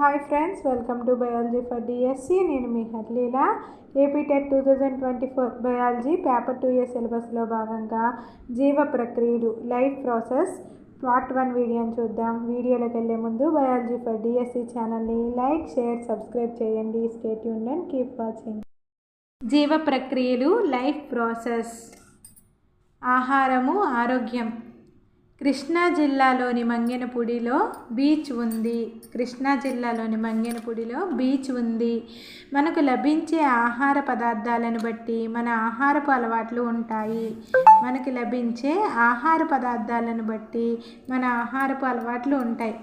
Hi friends welcome to biology for DSC నేను మీ Harleela. AP TET two thousand twenty four biology paper two year సిలబస్లో భాగంగా జీవ ప్రక్రియలు life process part one వీడియోని చూద్దాం. వీడియోలోకి వెళ్ళే ముందు బయాలజీ ఫర్ డిఎస్సి ఛానల్ని లైక్ షేర్ సబ్స్క్రైబ్ చేయండి. స్టేట్ యూన్ అండ్ కీప్ వాచింగ్ జీవ ప్రక్రియలు లైఫ్ ప్రాసెస్ ఆహారము ఆరోగ్యం. కృష్ణా జిల్లాలోని మంగెనపూడిలో బీచ్ ఉంది. కృష్ణా జిల్లాలోని మంగెనపూడిలో బీచ్ ఉంది. మనకు లభించే ఆహార పదార్థాలను బట్టి మన ఆహారపు అలవాట్లు ఉంటాయి. మనకి లభించే ఆహార పదార్థాలను బట్టి మన ఆహారపు అలవాట్లు ఉంటాయి.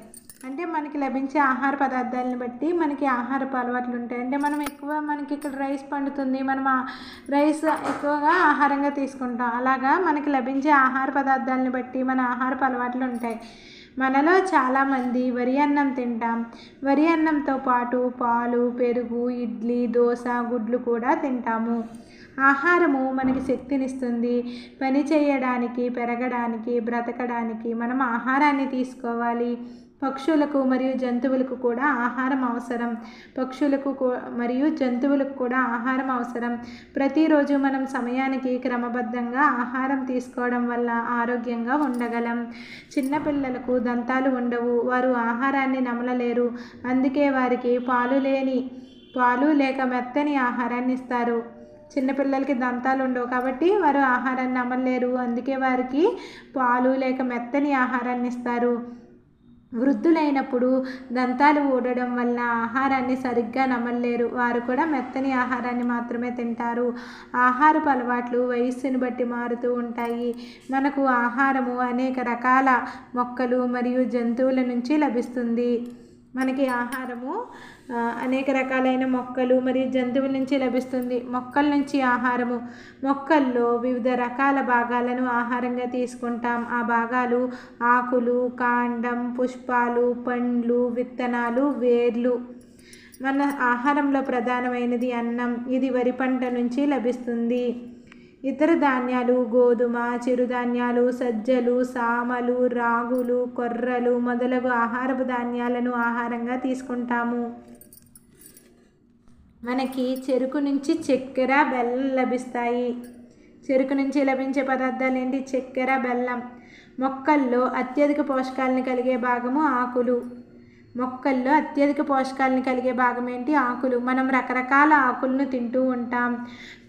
అంటే మనకి లభించే ఆహార పదార్థాలను బట్టి మనకి ఆహారపు అలవాట్లు ఉంటాయి. అంటే మనం ఎక్కువ మనకి ఇక్కడ రైస్ పండుతుంది. మనం రైస్ ఎక్కువగా ఆహారంగా తీసుకుంటాం. అలాగా మనకి లభించే ఆహార పదార్థాలను బట్టి మన ఆహారపు అలవాట్లు ఉంటాయి. మనలో చాలామంది వరి అన్నం తింటాం. వరి అన్నంతో పాటు పాలు పెరుగు ఇడ్లీ దోశ గుడ్లు కూడా తింటాము. ఆహారము మనకి శక్తినిస్తుంది. పని చేయడానికి పెరగడానికి బ్రతకడానికి మనం ఆహారాన్ని తీసుకోవాలి. పక్షులకు మరియు జంతువులకు కూడా ఆహారం అవసరం. పక్షులకు మరియు జంతువులకు కూడా ఆహారం అవసరం. ప్రతిరోజు మనం సమయానికి క్రమబద్ధంగా ఆహారం తీసుకోవడం వల్ల ఆరోగ్యంగా ఉండగలం. చిన్నపిల్లలకు దంతాలు ఉండవు. వారు ఆహారాన్ని నమలలేరు. అందుకే వారికి పాలు లేని పాలు లేక మెత్తని ఆహారాన్ని ఇస్తారు. చిన్నపిల్లలకి దంతాలు ఉండవు కాబట్టి వారు ఆహారాన్ని నమలలేరు అందుకే వారికి పాలు లేక మెత్తని ఆహారాన్ని ఇస్తారు. వృద్ధులైనప్పుడు దంతాలు ఊడడం వల్ల ఆహారాన్ని సరిగ్గా నమలలేరు. వారు కూడా మెత్తని ఆహారాన్ని మాత్రమే తింటారు. ఆహారపు అలవాట్లు వయస్సును బట్టి మారుతూ ఉంటాయి. మనకు ఆహారము అనేక రకాల మొక్కలు మరియు జంతువుల నుంచి లభిస్తుంది. మనకి ఆహారము అనేక రకాలైన మొక్కలు మరియు జంతువుల నుంచి లభిస్తుంది. మొక్కల నుంచి ఆహారము. మొక్కల్లో వివిధ రకాల భాగాలను ఆహారంగా తీసుకుంటాం. ఆ భాగాలు ఆకులు కాండం పుష్పాలు పండ్లు విత్తనాలు వేర్లు. మన ఆహారంలో ప్రధానమైనది అన్నం. ఇది వరి పంట నుంచి లభిస్తుంది. ఇతర ధాన్యాలు గోధుమ చిరుధాన్యాలు సజ్జలు సామలు రాగులు కొర్రలు మొదలగు ఆహారపు ధాన్యాలను ఆహారంగా తీసుకుంటాము. మనకి చెరుకు నుంచి చక్కెర బెల్లం లభిస్తాయి. చెరుకు నుంచి లభించే పదార్థాలు ఏంటి? చక్కెర బెల్లం. మొక్కల్లో అత్యధిక పోషకాలను కలిగే భాగము ఆకులు. మొక్కల్లో అత్యధిక పోషకాలను కలిగే భాగం ఏంటి? ఆకులు. మనం రకరకాల ఆకులను తింటూ ఉంటాం.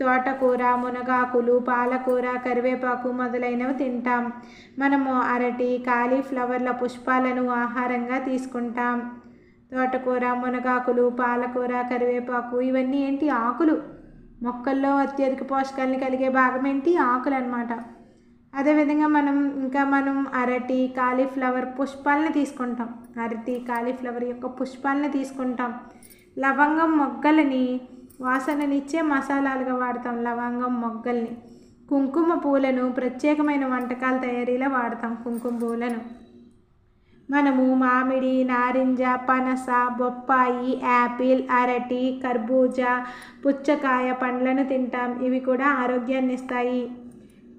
తోటకూర మునగాకులు పాలకూర కరివేపాకు మొదలైనవి తింటాం. మనము అరటి కాలీఫ్లవర్ల పుష్పాలను ఆహారంగా తీసుకుంటాం. తోటకూర మునగాకులు పాలకూర కరివేపాకు ఇవన్నీ ఏంటి? ఆకులు. మొక్కల్లో అత్యధిక పోషకాలను కలిగే భాగం ఏంటి? ఆకులు అనమాట అదేవిధంగా మనం ఇంకా మనం అరటి కాలీఫ్లవర్ పుష్పాలని తీసుకుంటాం. అరటి కాలీఫ్లవర్ యొక్క పుష్పాలని తీసుకుంటాం. లవంగం మొగ్గలని వాసననిచ్చే మసాలాలుగా వాడతాం లవంగం మొగ్గల్ని. కుంకుమ పూలను ప్రత్యేకమైన వంటకాల తయారీలో వాడతాం కుంకుమ పూలను. మనము మామిడి నారింజ పనస బొప్పాయి యాపిల్ అరటి కర్బూజా పుచ్చకాయ పండ్లను తింటాం. ఇవి కూడా ఆరోగ్యాన్ని ఇస్తాయి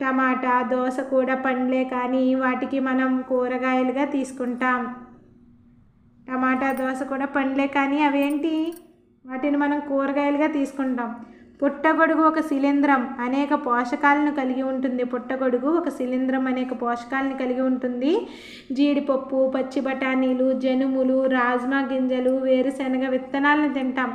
టమాటా దోశ కూడా పండ్లే కానీ వాటికి మనం కూరగాయలుగా తీసుకుంటాం. టమాటా దోశ కూడా పండ్లే కానీ అవేంటి? వాటిని మనం కూరగాయలుగా తీసుకుంటాం. పుట్టగొడుగు ఒక శిలీంద్రం అనేక పోషకాలను కలిగి ఉంటుంది. పుట్టగొడుగు ఒక శిలీంద్రం అనేక పోషకాలను కలిగి ఉంటుంది. జీడిపప్పు పచ్చి బఠానీలు జనుములు రాజ్మా గింజలు వేరుశనగ విత్తనాలను తింటాం.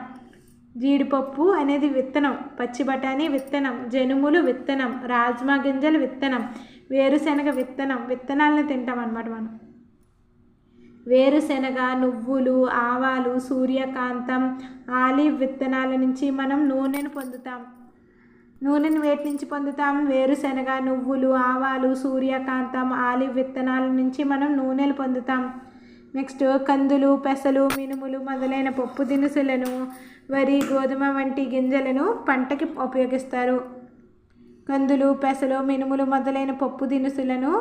జీడిపప్పు అనేది విత్తనం పచ్చి బఠానీ విత్తనం జనుములు విత్తనం రాజ్మా గింజలు విత్తనం వేరుశనగ విత్తనం విత్తనాలను తింటాం అనమాట మనం. వేరుశనగ నువ్వులు ఆవాలు సూర్యకాంతం ఆలివ్ విత్తనాల నుంచి మనం నూనెను పొందుతాం. నూనెను వేటి నుంచి పొందుతాం? వేరుశనగ నువ్వులు ఆవాలు సూర్యకాంతం ఆలివ్ విత్తనాల నుంచి మనం నూనెలు పొందుతాం. నెక్స్ట్ కందులు పెసలు మినుములు మొదలైన పప్పు దినుసులను వరి గోధుమ వంటి గింజలను పంటకి ఉపయోగిస్తారు. కందులు పెసలు మినుములు మొదలైన పప్పు దినుసులను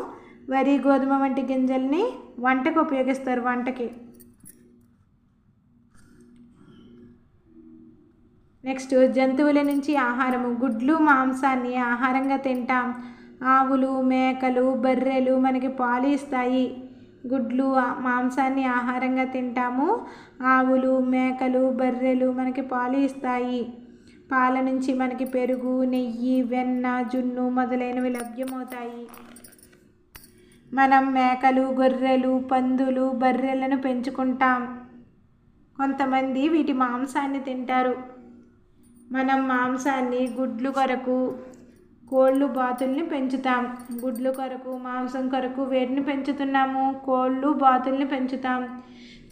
వరి గోధుమ వంటి గింజల్ని వంటకు ఉపయోగిస్తారు వంటకి. నెక్స్ట్ జంతువుల నుంచి ఆహారము. గుడ్లు మాంసాన్ని ఆహారంగా తింటాం. ఆవులు మేకలు బర్రెలు మనకి పాలు ఇస్తాయి. గుడ్లు మాంసాన్ని ఆహారంగా తింటాము. ఆవులు మేకలు బర్రెలు మనకి పాలు ఇస్తాయి. పాల నుంచి మనకి పెరుగు నెయ్యి వెన్న జున్ను మొదలైనవి లభ్యమవుతాయి. మనం మేకలు గొర్రెలు పందులు బర్రెలను పెంచుకుంటాం. కొంతమంది వీటి మాంసాన్ని తింటారు. మనం మాంసాన్ని గుడ్లు కొరకు కోళ్ళు బాతుల్ని పెంచుతాం. గుడ్లు కొరకు మాంసం కొరకు వేటిని పెంచుతున్నాము? కోళ్ళు బాతుల్ని పెంచుతాం.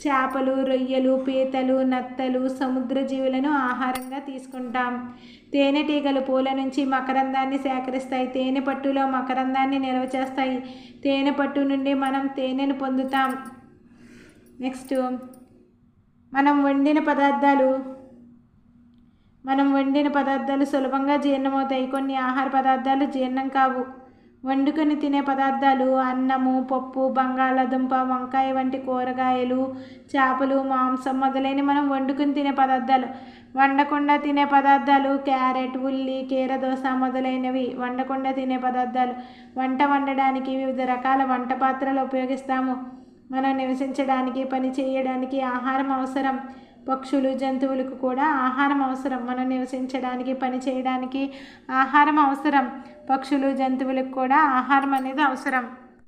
చేపలు రొయ్యలు పీతలు నత్తలు సముద్ర జీవులను ఆహారంగా తీసుకుంటాం. తేనెటీగలు పూల నుంచి మకరందాన్ని సేకరిస్తాయి. తేనె పట్టులో మకరందాన్ని నిల్వ చేస్తాయి. తేనె పట్టు నుండి మనం తేనెను పొందుతాం. నెక్స్ట్ మనం వండిన పదార్థాలు మనం వండిన పదార్థాలు సులభంగా జీర్ణమవుతాయి. కొన్ని ఆహార పదార్థాలు జీర్ణం కావు. వండుకొని తినే పదార్థాలు అన్నము పప్పు బంగాళాదుంప వంకాయ వంటి కూరగాయలు చేపలు మాంసం మొదలైన మనం వండుకొని తినే పదార్థాలు. వండకుండా తినే పదార్థాలు క్యారెట్ ఉల్లి కీరదోస మొదలైనవి వండకుండా తినే పదార్థాలు. వంట వండడానికి వివిధ రకాల వంట పాత్రలు ఉపయోగిస్తాము. మనం నివసించడానికి పని చేయడానికి ఆహారం అవసరం. పక్షులు జంతువులకు కూడా ఆహారం అవసరం. మనం నివసించడానికి పని చేయడానికి ఆహారం అవసరం. పక్షులు జంతువులకు కూడా ఆహారం అనేది అవసరం.